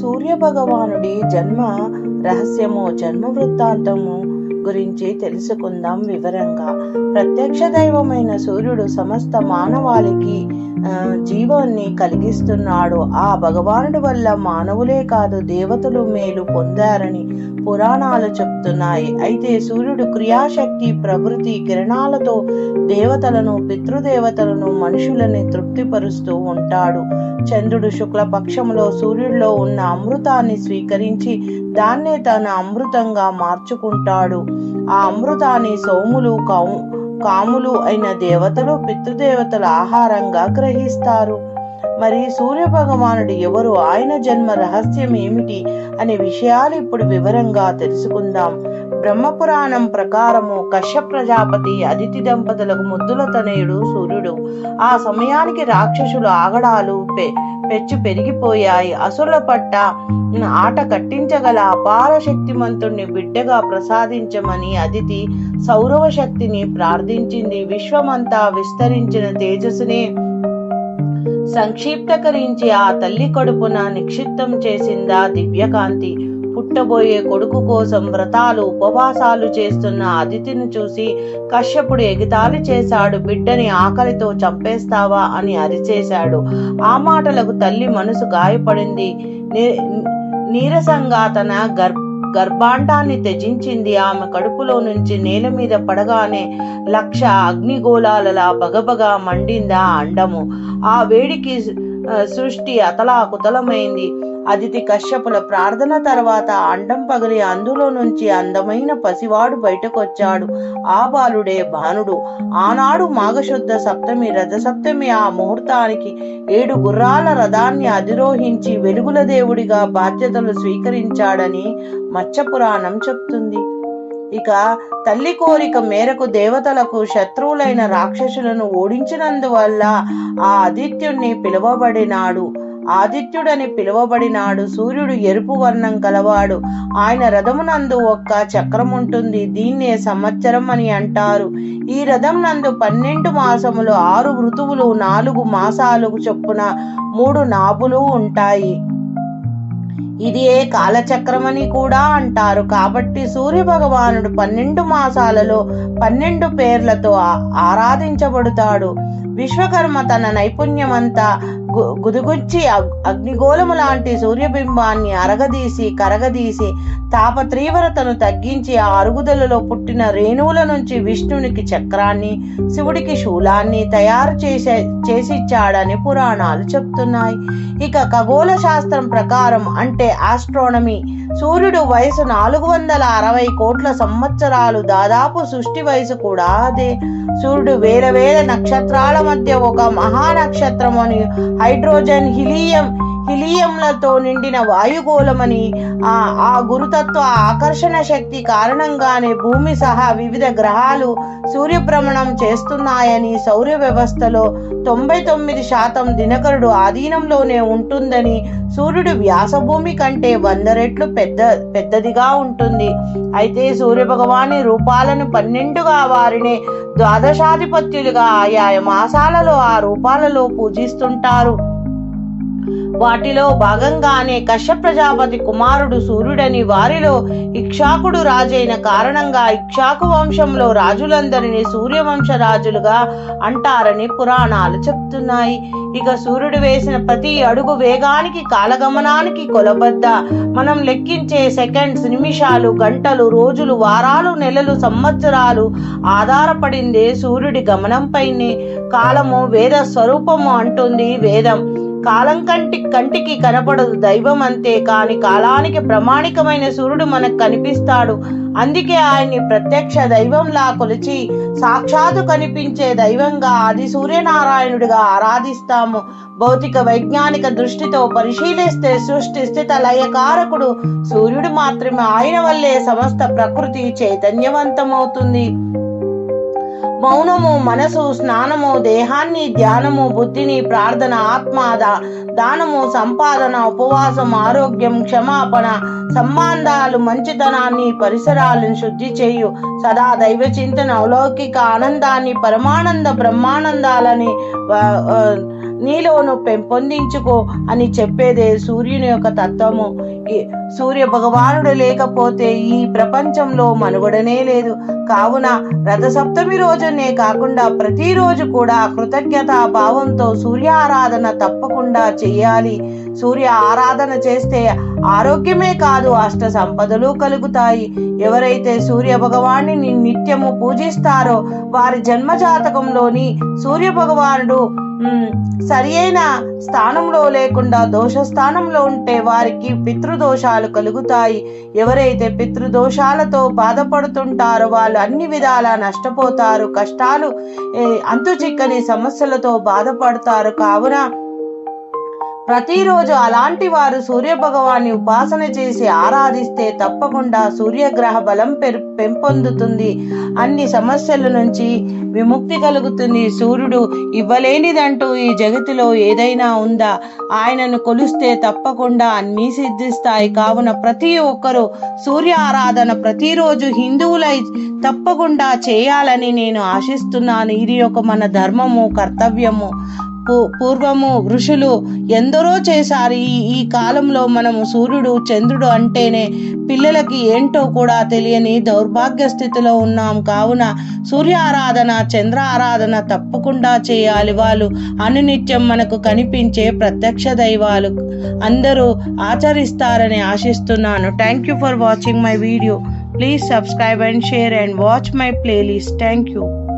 సూర్య భగవానుడి జన్మ రహస్యము జన్మ వృత్తాంతము. గురించి తెలుసుకుందాం వివరంగా. ప్రత్యక్ష దైవమైన సూర్యుడు సమస్త మానవాళికి జీవాన్ని కలిగిస్తున్నాడు. ఆ భగవానుడి వల్ల మానవులే కాదు దేవతలు మేలు పొందారని పురాణాలు చెప్తున్నాయి. అయితే సూర్యుడు క్రియాశక్తి ప్రవృత్తి కిరణాలతో దేవతలను పితృదేవతలను మనుషులని తృప్తిపరుస్తూ ఉంటాడు. చంద్రుడు శుక్ల పక్షంలో సూర్యుడిలో ఉన్న అమృతాన్ని స్వీకరించి దాన్నే తన అమృతంగా మార్చుకుంటాడు. ఆ అమృతాన్ని సోములు కౌ కాములు అయిన దేవతలు పితృదేవతల ఆహారంగా గ్రహిస్తారు. మరి సూర్య భగవానుడు ఎవరు? ఆయన జన్మ రహస్యం ఏమిటి? అనే విషయాలు ఇప్పుడు వివరంగా తెలుసుకుందాం. బ్రహ్మపురాణం ప్రకారము కశ్యప ప్రజాపతి అదితి దంపతులకు ముద్దుల తనయుడు సూర్యుడు. ఆ సమయానికి రాక్షసులు ఆగడాలు పె- పెచ్చు పెరిగిపోయాయి. అసుల పట్ట ఆట కట్టించగల అపార శక్తిమంతుణ్ణి బిడ్డగా ప్రసాదించమని అదితి సౌరవ శక్తిని ప్రార్థించింది. విశ్వమంతా విస్తరించిన తేజస్సునే సంక్షిప్తకరించి ఆ తల్లి కడుపున నిక్షిప్తం చేసిందా దివ్యకాంతి. పుట్టబోయే కొడుకు కోసం వ్రతాలు ఉపవాసాలు చేస్తున్న అదితిని చూసి కశ్యపుడు ఎగితాళి చేశాడు. బిడ్డని ఆకలితో చంపేస్తావా? అని అరిచేశాడు. ఆ మాటలకు తల్లి మనసు గాయపడింది. నీరసంగా తన గర్ గర్భాండాన్ని త్యజించింది. ఆమె కడుపులో నుంచి నేల మీద పడగానే లక్ష అగ్నిగోళాలలా బగబగా మండిందా అండము. ఆ వేడికి సృష్టి అతలాకుతలమైంది. అతిథి కశ్యపుల ప్రార్థన తర్వాత అండం పగిలి అందులో నుంచి అందమైన పసివాడు బయటకొచ్చాడు. ఆ బాలుడే భానుడు ఆనాడు మాఘశుద్ధ సప్తమి రథ సప్తమి ఆ ముహూర్తానికి ఏడు గుర్రాల రథాన్ని అధిరోహించి వెలుగుల దేవుడిగా బాధ్యతలు స్వీకరించాడని మత్స్యపురాణం చెప్తుంది. ఇక తల్లి కోరిక మేరకు దేవతలకు శత్రువులైన రాక్షసులను ఓడించినందువల్ల ఆ ఆదిత్యుణ్ణి పిలువబడినాడు. ఆదిత్యుడని పిలువబడినాడు. సూర్యుడు ఎరుపు వర్ణం కలవాడు. ఆయన రథమునందు ఒక్క చక్రం ఉంటుంది. దీన్నే సంవత్సరం అని అంటారు. ఈ రథం నందు పన్నెండు మాసములు ఆరు ఋతువులు నాలుగు మాసాలు చొప్పున మూడు నాభులు ఉంటాయి. ఇది ఏ కాలచక్రమని కూడా అంటారు. కాబట్టి సూర్య భగవానుడు పన్నెండు మాసాలలో పన్నెండు పేర్లతో ఆరాధించబడతాడు ఆరాధించబడుతాడు. విశ్వకర్మ తన నైపుణ్యమంతా గుదిగుచ్చి అగ్- అగ్నిగోళము లాంటి సూర్యబింబాన్ని అరగదీసి కరగదీసి తాప తీవ్రతను తగ్గించి ఆ అరుగుదలలో పుట్టిన రేణువుల నుంచి విష్ణునికి చక్రాన్ని శివుడికి శూలాన్ని తయారు చేసే చేసిచ్చాడని పురాణాలు చెప్తున్నాయి. ఇక ఖగోళ శాస్త్రం ప్రకారం అంటే ఆస్ట్రోనమీ సూర్యుడు వయసు నాలుగు వందల అరవై కోట్ల సంవత్సరాలు దాదాపు సృష్టి వయసు కూడా అదే. సూర్యుడు వేల వేల నక్షత్రాల మధ్య ఒక మహా నక్షత్రం అని హైడ్రోజన్ హిలియం హిలియంలతో నిండిన వాయుగోళమని ఆ ఆ గురుతత్వ ఆకర్షణ శక్తి కారణంగానే భూమి సహా వివిధ గ్రహాలు సూర్యభ్రమణం చేస్తున్నాయని సౌర వ్యవస్థలో తొంభై తొమ్మిది శాతం దినకరుడు ఆధీనంలోనే ఉంటుందని సూర్యుడు వ్యాసభూమి కంటే వంద రెట్లు పెద్ద పెద్దదిగా ఉంటుంది. అయితే సూర్య భగవాని రూపాలను పన్నెండుగా వారిని ద్వాదశాధిపత్యులుగా ఆయా మాసాలలో ఆ రూపాలలో పూజిస్తుంటారు. వాటిలో భాగంగానే కశ్యప ప్రజాపతి కుమారుడు సూర్యుడని వారిలో ఇక్షాకుడు రాజైన కారణంగా ఇక్షాకు వంశంలో రాజులందరినీ సూర్యవంశ రాజులుగా అంటారని పురాణాలు చెప్తున్నాయి. ఇక సూర్యుడు వేసిన ప్రతి అడుగు వేగానికి కాలగమనానికి కొలబద్ద మనం లెక్కించే సెకండ్స్ నిమిషాలు గంటలు రోజులు వారాలు నెలలు సంవత్సరాలు ఆధారపడిందే సూర్యుడి గమనంపైనే. కాలము వేద స్వరూపము అంటుంది వేదం. కాలం కంటి కంటికి కనపడదు దైవం అంతే కాని కాలానికి ప్రామాణికమైన సూర్యుడు మనకు కనిపిస్తాడు. అందుకే ఆయన్ని ప్రత్యక్ష దైవంలా కొలిచి సాక్షాత్తు కనిపించే దైవంగా ఆది సూర్యనారాయణుడిగా ఆరాధిస్తాము. భౌతిక వైజ్ఞానిక దృష్టితో పరిశీలిస్తే సృష్టి స్థిత లయకారకుడు సూర్యుడు మాత్రమే. ఆయన వల్లే సమస్త ప్రకృతి చైతన్యవంతమవుతుంది. మౌనము మనసు స్నానము దేహాన్ని ధ్యానము బుద్ధిని ప్రార్థన ఆత్మ దానము సంపాదన ఉపవాసం ఆరోగ్యం క్షమాపణ సంబంధాలు మంచితనాన్ని పరిసరాలను శుద్ధి చేయు. సదా దైవ చింతన అలౌకిక ఆనందాన్ని పరమానంద బ్రహ్మానందాలని నీలోను పెంపొందించుకో అని చెప్పేదే సూర్యుని యొక్క తత్వము. సూర్య భగవానుడు లేకపోతే ఈ ప్రపంచంలో మనుగడనే లేదు. కావున రథసప్తమి రోజునే కాకుండా ప్రతిరోజు కూడా కృతజ్ఞతా భావంతో సూర్య ఆరాధన తప్పకుండా చేయాలి. సూర్య ఆరాధన చేస్తే ఆరోగ్యమే కాదు అష్ట సంపదలు కలుగుతాయి. ఎవరైతే సూర్య భగవాన్ని నిత్యము పూజిస్తారో వారి జన్మ జాతకంలోని సూర్య భగవానుడు సరి అయిన స్థానంలో లేకుండా దోష స్థానంలో ఉంటే వారికి పితృదోషాలు కలుగుతాయి. ఎవరైతే పితృదోషాలతో బాధపడుతుంటారో వాళ్ళు అన్ని విధాలా నష్టపోతారు కష్టాలు అంతుచిక్కని అంతు చిక్కని సమస్యలతో బాధపడతారు. కావున ప్రతిరోజు అలాంటి వారు సూర్య భగవాన్ని ఉపాసన చేసి ఆరాధిస్తే తప్పకుండా సూర్యగ్రహ బలం పెంపొందుతుంది. అన్ని సమస్యల నుంచి విముక్తి కలుగుతుంది. సూర్యుడు ఇవ్వలేనిదంటూ ఈ జగతిలో ఏదైనా ఉందా? ఆయనను కొలిస్తే తప్పకుండా అన్నీ సిద్ధిస్తాయి. కావున ప్రతి ఒక్కరూ సూర్య ఆరాధన ప్రతిరోజు హిందువులై తప్పకుండా చేయాలని నేను ఆశిస్తున్నాను. ఇది ఒక మన ధర్మము కర్తవ్యము. పూర్వము ఋషులు ఎందరో చేశారు. ఈ ఈ కాలంలో మనము సూర్యుడు చంద్రుడు అంటేనే పిల్లలకి ఏంటో కూడా తెలియని దౌర్భాగ్య స్థితిలో ఉన్నాం. కావున సూర్య ఆరాధన చంద్ర ఆరాధన తప్పకుండా చేయాలి. వాళ్ళు అనునిత్యం మనకు కనిపించే ప్రత్యక్ష దైవాలు అందరూ ఆచరిస్తారని ఆశిస్తున్నాను. Thank you for watching my video please subscribe and share and watch my playlist thank you